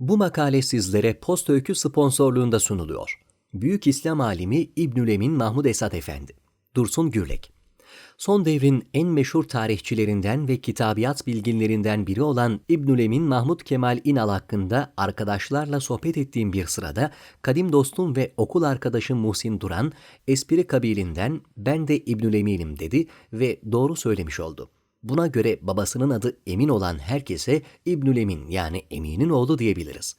Bu makale sizlere Post Öykü sponsorluğunda sunuluyor. Büyük İslam alimi İbnül Emin Mahmud Esad Efendi. Dursun Gürlek. Son devrin en meşhur tarihçilerinden ve kitabiyat bilginlerinden biri olan İbnül Emin Mahmud Kemal İnal hakkında arkadaşlarla sohbet ettiğim bir sırada kadim dostum ve okul arkadaşım Muhsin Duran espri kabilinden ben de İbnül Emin'im dedi ve doğru söylemiş oldu. Buna göre babasının adı Emin olan herkese İbnül Emin yani Emin'in oğlu diyebiliriz.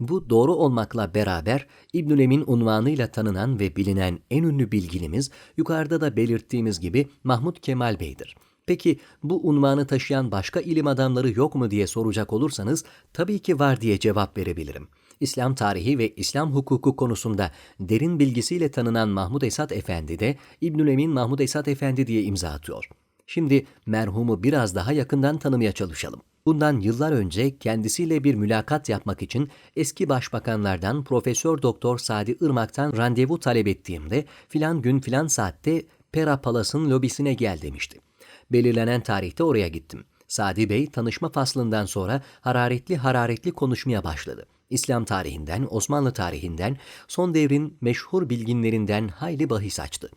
Bu doğru olmakla beraber İbnül Emin unvanıyla tanınan ve bilinen en ünlü bilginimiz yukarıda da belirttiğimiz gibi Mahmud Kemal Bey'dir. Peki bu unvanı taşıyan başka ilim adamları yok mu diye soracak olursanız tabii ki var diye cevap verebilirim. İslam tarihi ve İslam hukuku konusunda derin bilgisiyle tanınan Mahmud Esat Efendi de İbnül Emin Mahmud Esat Efendi diye imza atıyor. Şimdi merhumu biraz daha yakından tanımaya çalışalım. Bundan yıllar önce kendisiyle bir mülakat yapmak için eski başbakanlardan Profesör Doktor Sadi Irmak'tan randevu talep ettiğimde filan gün filan saatte Pera Palas'ın lobisine gel demişti. Belirlenen tarihte oraya gittim. Sadi Bey tanışma faslından sonra hararetli hararetli konuşmaya başladı. İslam tarihinden, Osmanlı tarihinden, son devrin meşhur bilginlerinden hayli bahis açtı.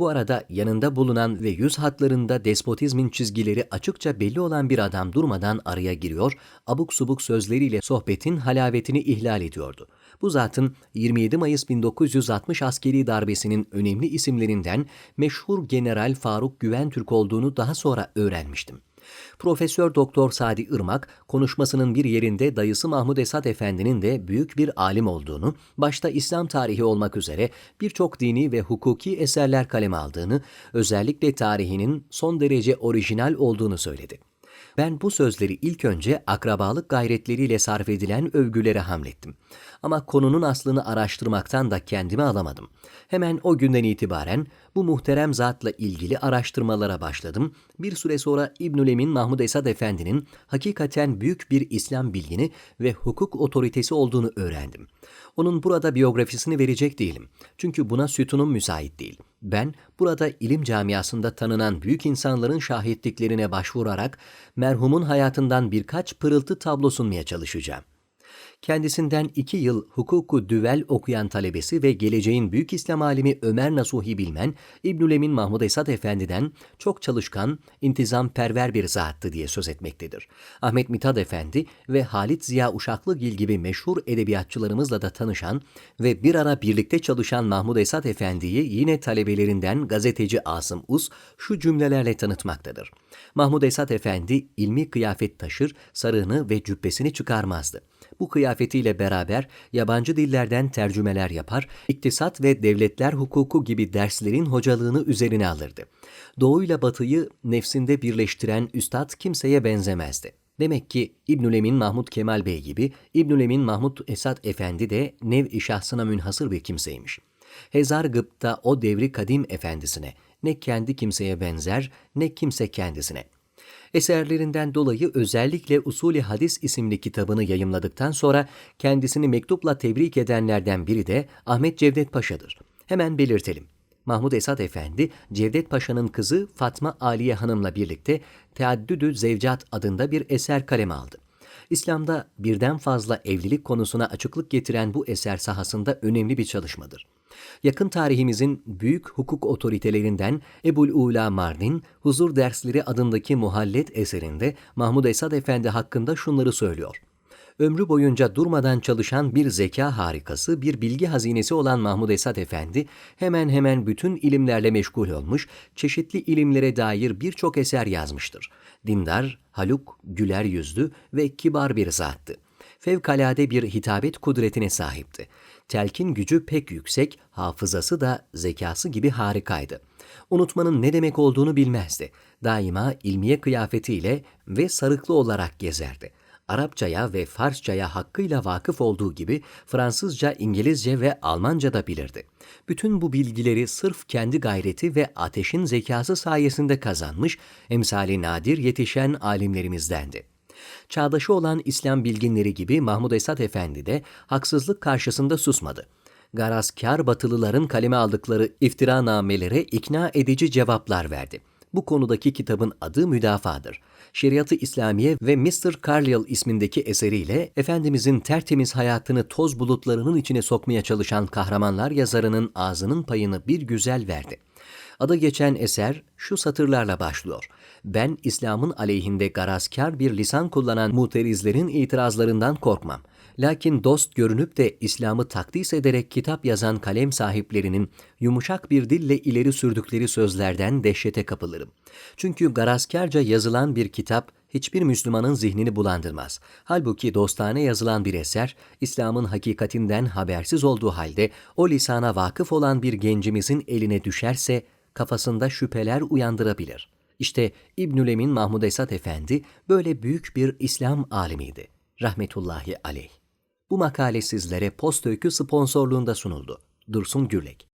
Bu arada yanında bulunan ve yüz hatlarında despotizmin çizgileri açıkça belli olan bir adam durmadan araya giriyor, abuk subuk sözleriyle sohbetin halavetini ihlal ediyordu. Bu zatın 27 Mayıs 1960 askeri darbesinin önemli isimlerinden meşhur General Faruk Güventürk olduğunu daha sonra öğrenmiştim. Profesör Doktor Sadi Irmak konuşmasının bir yerinde dayısı Mahmud Esad Efendi'nin de büyük bir alim olduğunu, başta İslam tarihi olmak üzere birçok dini ve hukuki eserler kaleme aldığını, özellikle tarihinin son derece orijinal olduğunu söyledi. Ben bu sözleri ilk önce akrabalık gayretleriyle sarf edilen övgülere hamlettim. Ama konunun aslını araştırmaktan da kendimi alamadım. Hemen o günden itibaren bu muhterem zatla ilgili araştırmalara başladım. Bir süre sonra İbnül Emin Mahmud Esad Efendi'nin hakikaten büyük bir İslam bilgini ve hukuk otoritesi olduğunu öğrendim. Onun burada biyografisini verecek değilim. Çünkü buna sütunum müsait değil. Ben burada ilim camiasında tanınan büyük insanların şahitliklerine başvurarak merhumun hayatından birkaç pırıltı tablo sunmaya çalışacağım kendisinden iki yıl hukuku düvel okuyan talebesi ve geleceğin büyük İslam alimi Ömer Nasuhi Bilmen, İbnül Emin Mahmud Esad Efendi'den çok çalışkan, intizam perver bir zattı diye söz etmektedir. Ahmet Mithat Efendi ve Halit Ziya Uşaklıgil gibi meşhur edebiyatçılarımızla da tanışan ve bir ara birlikte çalışan Mahmud Esad Efendi'yi yine talebelerinden gazeteci Asım Us şu cümlelerle tanıtmaktadır. Mahmud Esad Efendi ilmi kıyafet taşır, sarığını ve cübbesini çıkarmazdı. Bu kıyafetiyle beraber yabancı dillerden tercümeler yapar, iktisat ve devletler hukuku gibi derslerin hocalığını üzerine alırdı. Doğuyla batıyı nefsinde birleştiren üstad kimseye benzemezdi. Demek ki İbnül Emin Mahmud Kemal Bey gibi İbnül Emin Mahmud Esad Efendi de nev-i şahsına münhasır bir kimseymiş. Hezar Gıp'ta o devri kadim efendisine ne kendi kimseye benzer ne kimse kendisine.'' Eserlerinden dolayı özellikle Usulü Hadis isimli kitabını yayımladıktan sonra kendisini mektupla tebrik edenlerden biri de Ahmet Cevdet Paşa'dır. Hemen belirtelim. Mahmud Esad Efendi, Cevdet Paşa'nın kızı Fatma Aliye Hanım'la birlikte Teaddüdü Zevcat adında bir eser kaleme aldı. İslam'da birden fazla evlilik konusuna açıklık getiren bu eser sahasında önemli bir çalışmadır. Yakın tarihimizin büyük hukuk otoritelerinden Ebul Ula Mardin, Huzur Dersleri adındaki muhallet eserinde Mahmud Esad Efendi hakkında şunları söylüyor. Ömrü boyunca durmadan çalışan bir zeka harikası, bir bilgi hazinesi olan Mahmud Esad Efendi hemen hemen bütün ilimlerle meşgul olmuş, çeşitli ilimlere dair birçok eser yazmıştır. Dindar, haluk, güler yüzlü ve kibar bir zattı. Fevkalade bir hitabet kudretine sahipti telkin gücü pek yüksek, hafızası da zekası gibi harikaydı. Unutmanın ne demek olduğunu bilmezdi. Daima ilmiye kıyafetiyle ve sarıklı olarak gezerdi. Arapçaya ve Farsçaya hakkıyla vakıf olduğu gibi Fransızca, İngilizce ve Almanca da bilirdi. Bütün bu bilgileri sırf kendi gayreti ve ateşin zekası sayesinde kazanmış, emsali nadir yetişen alimlerimizdendi. Çağdaşı olan İslam bilginleri gibi Mahmud Esad Efendi de haksızlık karşısında susmadı. Garazkar batılıların kaleme aldıkları iftira namelere ikna edici cevaplar verdi. Bu konudaki kitabın adı Müdafadır. Şeriatı İslamiye ve Mr. Carlyle ismindeki eseriyle Efendimizin tertemiz hayatını toz bulutlarının içine sokmaya çalışan kahramanlar yazarının ağzının payını bir güzel verdi. Adı geçen eser şu satırlarla başlıyor. Ben İslam'ın aleyhinde garazkar bir lisan kullanan muterizlerin itirazlarından korkmam. Lakin dost görünüp de İslam'ı takdis ederek kitap yazan kalem sahiplerinin yumuşak bir dille ileri sürdükleri sözlerden dehşete kapılırım. Çünkü garazkarca yazılan bir kitap hiçbir Müslümanın zihnini bulandırmaz. Halbuki dostane yazılan bir eser, İslam'ın hakikatinden habersiz olduğu halde o lisana vakıf olan bir gencimizin eline düşerse kafasında şüpheler uyandırabilir. İşte İbnülem'in Mahmud Esat Efendi böyle büyük bir İslam alimiydi. Rahmetullahi aleyh. Bu makale sizlere Post Öykü sponsorluğunda sunuldu. Dursun Gürlek